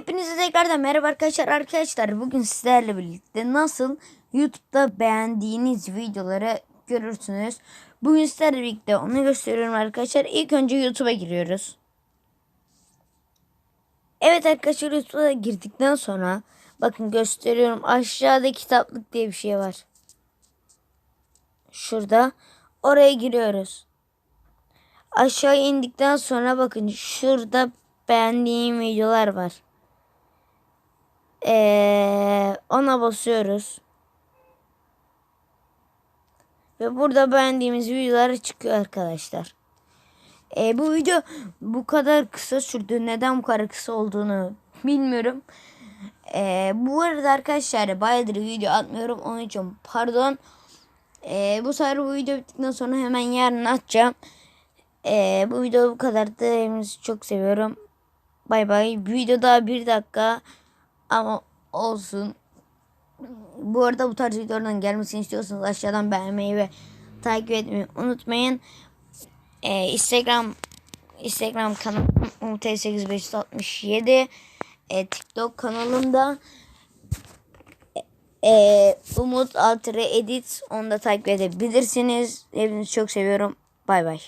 Hepinize tekrardan merhaba arkadaşlar. Arkadaşlar bugün sizlerle birlikte nasıl YouTube'da beğendiğiniz videoları görürsünüz. Bugün sizlerle birlikte onu gösteriyorum arkadaşlar. İlk önce YouTube'a giriyoruz. Evet arkadaşlar YouTube'a girdikten sonra bakın gösteriyorum. Aşağıda kitaplık diye bir şey var. Şurada. Oraya giriyoruz. Aşağı indikten sonra bakın şurada beğendiğim videolar var. Ee, ona basıyoruz. Ve burada beğendiğimiz videolar çıkıyor arkadaşlar. Ee, bu video bu kadar kısa sürdü. Neden bu kadar kısa olduğunu bilmiyorum. Ee, bu arada arkadaşlar bayağıdır video atmıyorum. Onun için pardon. Ee, bu sefer bu video bittikten sonra hemen yarın atacağım. Ee, bu video bu kadardı. Hepinizi çok seviyorum. Bay bay. Video daha bir dakika. Ama olsun. Bu arada bu tarz videolardan gelmesini istiyorsanız aşağıdan beğenmeyi ve takip etmeyi unutmayın. Ee, Instagram Instagram kanalım UT8567 ee, TikTok kanalımda ee, Umut Altıre Edit onu da takip edebilirsiniz. Hepinizi çok seviyorum. Bay bay.